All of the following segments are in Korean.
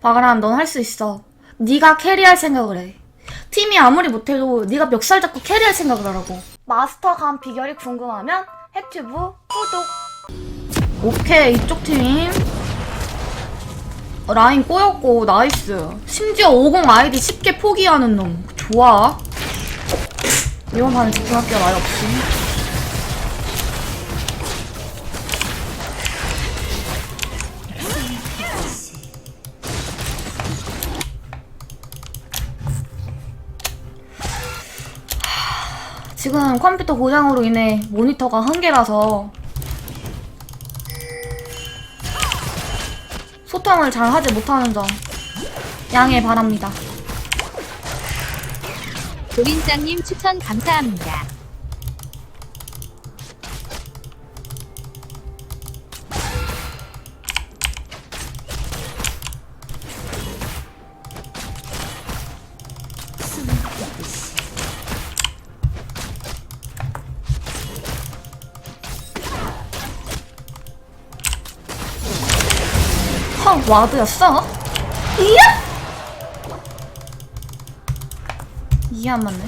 바가람 넌 할 수 있어. 네가 캐리할 생각을 해. 팀이 아무리 못해도 네가 멱살 잡고 캐리할 생각을 하라고. 마스터 간 비결이 궁금하면 헵튜브 구독. 오케이 이쪽 팀 어, 라인 꼬였고 나이스. 심지어 50 아이디 쉽게 포기하는 놈. 좋아. 이번 판에 집중할게요 말 없이. 지금 컴퓨터 고장으로 인해 모니터가 한 개라서 소통을 잘 하지 못하는 점 양해 바랍니다. 조린장님 추천 감사합니다. 와드였어? 이야! 이해 안 맞네.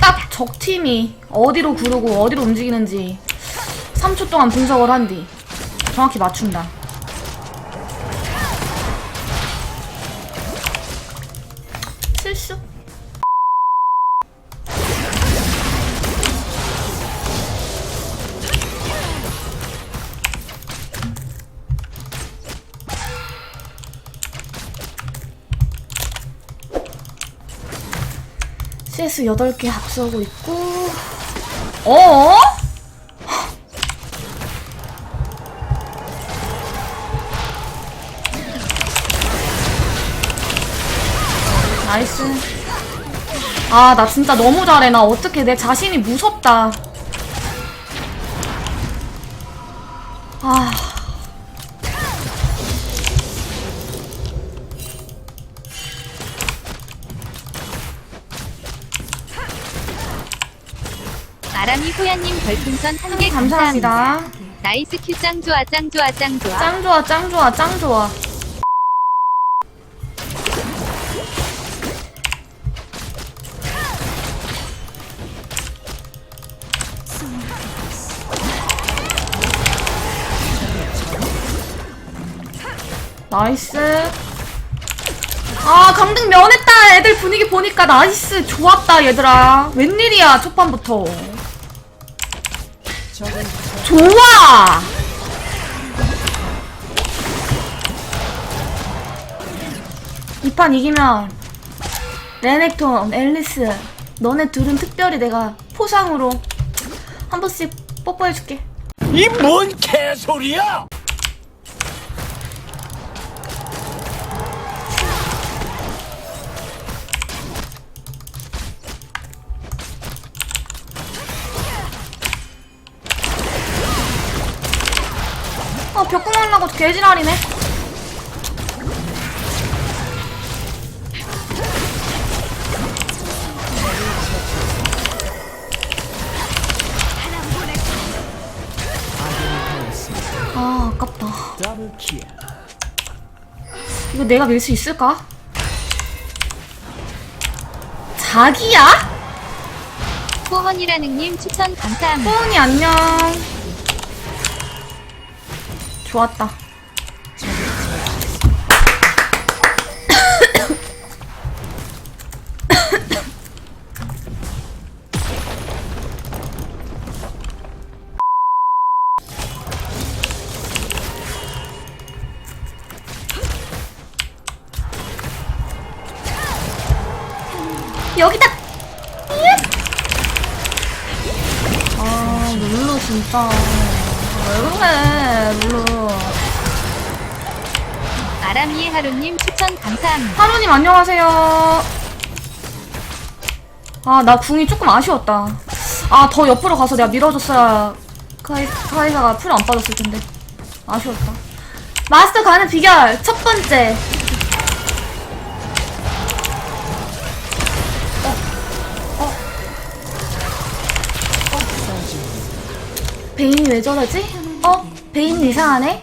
딱적 팀이 어디로 구르고 어디로 움직이는지 3초 동안 분석을 한 뒤 정확히 맞춘다. 실수? CS 8개 앞서고 있고 어? 나이스. 아, 나 진짜 너무 잘해. 나 어떻게 내 자신이 무섭다. 아. 아람이 호야님 별풍선 한 개 감사합니다. 감사합니다. 나이스 큐 짱 좋아 짱 좋아 짱 좋아. 짱 좋아, 짱 좋아, 짱 좋아. 나이스. 아, 강등 면했다. 애들 분위기 보니까 나이스. 좋았다, 얘들아. 웬일이야, 첫판부터. 좋아! 이 판 이기면 레넥톤, 앨리스 너네 둘은 특별히 내가 포상으로 한 번씩 뽀뽀해줄게 이 뭔 개소리야! 벽구멍 나고 개지랄이네 아 아깝다 이거 내가 밀 수 있을까? 자기야? 호헌이라는 님 추천 감사합니다. 호은이 안녕 좋았다. 여기다! 아 룰루 진짜 왜 그래 룰루 아람이의 하루님 추천 감사합니다. 하루님 안녕하세요. 아 나 궁이 조금 아쉬웠다. 아 더 옆으로 가서 내가 밀어줬어야 카이, 카이사가 풀안 빠졌을 텐데. 아쉬웠다. 마스터 가는 비결 첫 번째 베인이 왜 저러지? 어? 베인 이상하네?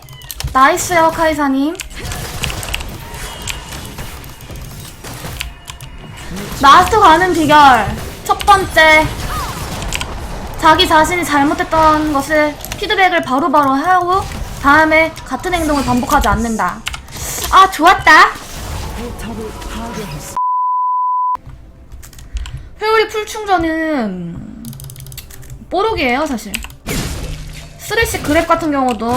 나이스요 카이사님 마스터 가는 비결 첫 번째 자기 자신이 잘못했던 것을 피드백을 바로바로 하고 다음에 같은 행동을 반복하지 않는다 아 좋았다 회오리 풀충전은 뽀록이에요 사실 쓰레쉬 그랩 같은 경우도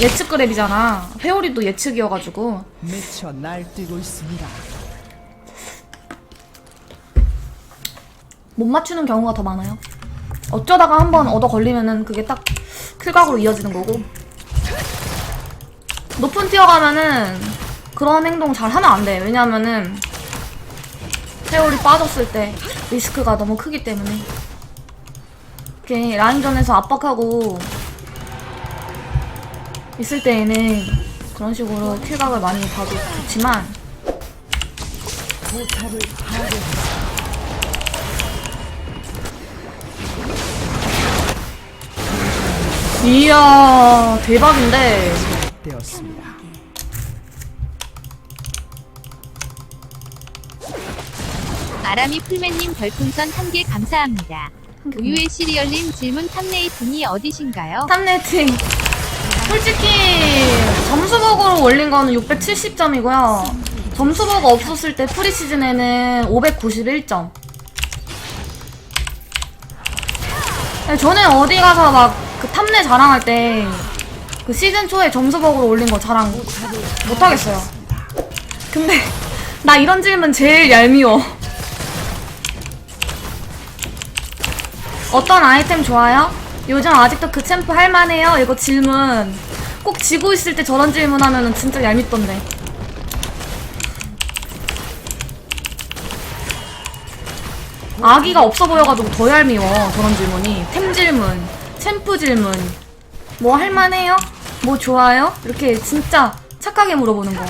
예측 그랩이잖아 회오리도 예측이어가지고 미쳐 날뛰고 있습니다. 못 맞추는 경우가 더 많아요. 어쩌다가 한 번 얻어 걸리면은 그게 딱 킬각으로 이어지는 거고. 높은 티어 가면은 그런 행동 잘 하면 안 돼. 왜냐면은 세월이 빠졌을 때 리스크가 너무 크기 때문에. 이렇게 라인전에서 압박하고 있을 때에는 그런 식으로 킬각을 많이 봐도 좋지만. 이야 대박인데 되었습니다. 아람이 풀맨님 별풍선 한 개 감사합니다. 우유의 시리얼님 질문 탑레이팅이 어디신가요? 탑레이팅 솔직히 점수복으로 올린 거는 670점이고요. 점수복 없었을 때 프리시즌에는 591점. 네, 저는 어디 가서 막그 탑내 자랑할 때 그 시즌 초에 점수복으로 올린 거 자랑 못하겠어요. 근데 나 이런 질문 제일 얄미워. 어떤 아이템 좋아요? 요즘 아직도 그 챔프 할만해요? 이거 질문 꼭 지고 있을 때 저런 질문하면 진짜 얄밉던데 아기가 없어 보여가지고 더 얄미워 저런 질문이 템 질문 챔프 질문 뭐 할만해요? 뭐 좋아요? 이렇게 진짜 착하게 물어보는 거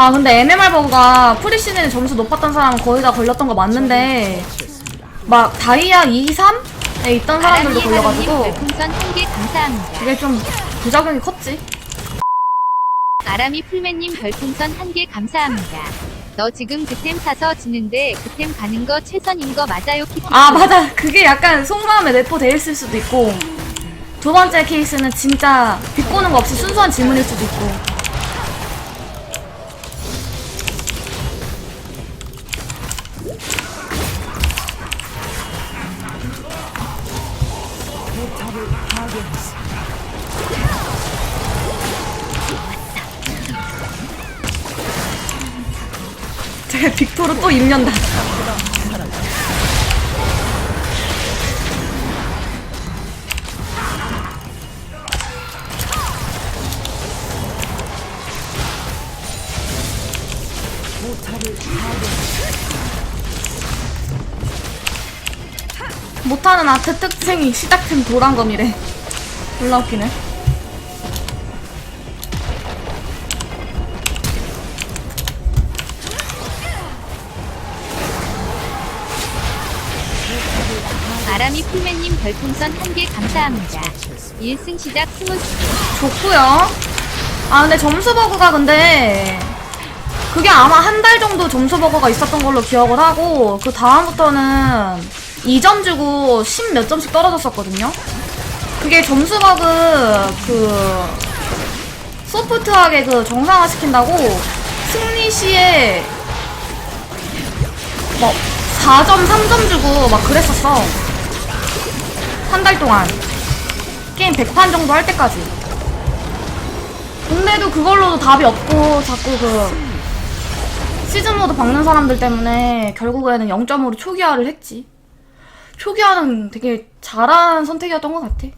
아 근데 MMR 버그가 프리시즌에 점수 높았던 사람은 거의 다 걸렸던 거 맞는데. 막 다이아 2, 3에 있던 사람들도 걸려가지고 별풍선 한개 감사합니다. 그게 좀 부작용이 컸지. 아람이 풀맨님 별풍선 한 개 감사합니다. 너 지금 그템 사서 지는데 그템 가는 거 최선인 거 맞아요 키키? 아 맞아 그게 약간 속마음에 내포돼 있을 수도 있고 두 번째 케이스는 진짜 비꼬는 거 없이 순수한 질문일 수도 있고 제가 빅토르 또 입년다. 못하는 아트 특징이 시작템 도란검이래 졸라 웃기네 아람이 풀맨님 별풍선 한 개 감사합니다. 1승 시작 스무스. 좋고요 아 근데 점수 버그가 근데 그게 아마 한 달 정도 점수 버그가 있었던 걸로 기억을 하고 그 다음부터는 2점 주고 10 몇 점씩 떨어졌었거든요 그게 점수 버그 그 소프트하게 그 정상화 시킨다고 승리 시에 뭐 4점 3점 주고 막 그랬었어. 한 달 동안. 게임 100판 정도 할 때까지. 근데도 그걸로도 답이 없고 자꾸 그 시즌 모드 박는 사람들 때문에 결국에는 0점으로 초기화를 했지. 초기화는 되게 잘한 선택이었던 것 같아